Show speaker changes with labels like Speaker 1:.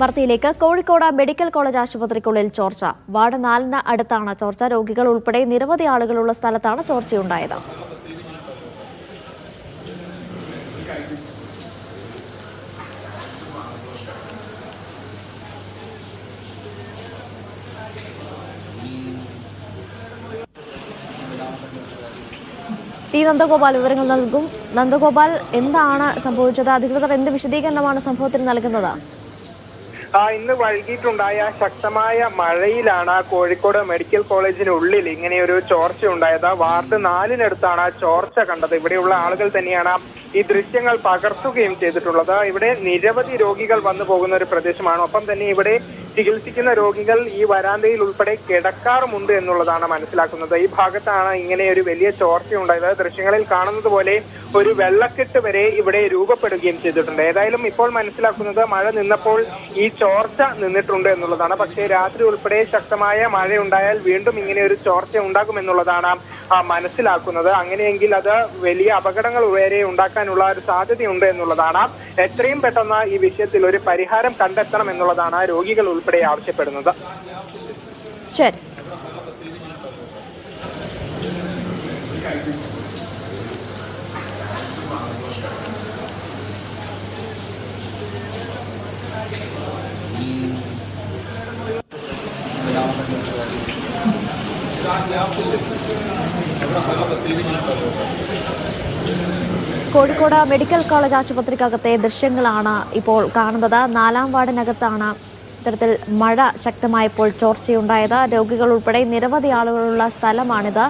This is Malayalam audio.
Speaker 1: വാർത്തയിലേക്ക് കോഴിക്കോട് മെഡിക്കൽ കോളേജ് ആശുപത്രിക്കുള്ളിൽ ചോർച്ച. വാർഡ് നാലിന് അടുത്താണ് ചോർച്ച. രോഗികൾ ഉൾപ്പെടെ നിരവധി ആളുകളുള്ള സ്ഥലത്താണ് ചോർച്ചയുണ്ടായത്. ടി നന്ദഗോപാൽ വിവരങ്ങൾ നൽകും. നന്ദഗോപാൽ എന്താണ് സംഭവിച്ചത്? അധികൃതർ എന്ത് വിശദീകരണമാണ് സംഭവത്തിന് നൽകുന്നത്?
Speaker 2: ഇന്ന് വൈകിട്ടുണ്ടായ ശക്തമായ മഴയിലാണ് കോഴിക്കോട് മെഡിക്കൽ കോളേജിനുള്ളിൽ ഇങ്ങനെ ഒരു ചോർച്ച ഉണ്ടായത്. വാർഡ് നാലിനടുത്താണ് ചോർച്ച കണ്ടത്. ഇവിടെയുള്ള ആളുകൾ തന്നെയാണ് ഈ ദൃശ്യങ്ങൾ പകർത്തുകയും ചെയ്തിട്ടുള്ളത്. ഇവിടെ നിരവധി രോഗികൾ വന്നു പോകുന്ന ഒരു പ്രദേശമാണ്. ഒപ്പം തന്നെ ഇവിടെ ചികിത്സിക്കുന്ന രോഗികൾ ഈ വരാന്തയിൽ ഉൾപ്പെടെ കിടക്കാറുമുണ്ട് എന്നുള്ളതാണ് മനസ്സിലാക്കുന്നത്. ഈ ഭാഗത്താണ് ഇങ്ങനെ ഒരു വലിയ ചോർച്ച ഉണ്ടായത് ദൃശ്യങ്ങളിൽ കാണുന്നത് പോലെ ഒരു വെള്ളക്കെട്ട് വരെ ഇവിടെ രൂപപ്പെടുകയും ചെയ്തിട്ടുണ്ട്. ഏതായാലും ഇപ്പോൾ മനസ്സിലാക്കുന്നത് മഴ നിന്നപ്പോൾ ഈ ചോർച്ച നിന്നിട്ടുണ്ട് എന്നുള്ളതാണ്. പക്ഷേ രാത്രി ഉൾപ്പെടെ ശക്തമായ മഴയുണ്ടായാൽ വീണ്ടും ഇങ്ങനെ ഒരു ചോർച്ച ഉണ്ടാകുമെന്നുള്ളതാണ് മനസ്സിലാക്കുന്നത്. അങ്ങനെയെങ്കിൽ അത് വലിയ അപകടങ്ങൾ വരെ ഉണ്ടാക്കാനുള്ള ഒരു സാധ്യതയുണ്ട് എന്നുള്ളതാണ്. എത്രയും പെട്ടെന്ന് ഈ വിഷയത്തിൽ ഒരു പരിഹാരം കണ്ടെത്തണം എന്നുള്ളതാണ് രോഗികൾ ഉൾപ്പെടെ ആവശ്യപ്പെടുന്നത്.
Speaker 1: ശരി. കോഴിക്കോട് മെഡിക്കൽ കോളേജ് ആശുപത്രിക്കകത്തെ ദൃശ്യങ്ങളാണ് ഇപ്പോൾ കാണുന്നത്. നാലാം വാർഡിനകത്താണ് ഇത്തരത്തിൽ മഴ ശക്തമായപ്പോൾ ചോർച്ചയുണ്ടായത്. രോഗികൾ ഉൾപ്പെടെ നിരവധി ആളുകളുള്ള സ്ഥലമാണിത്.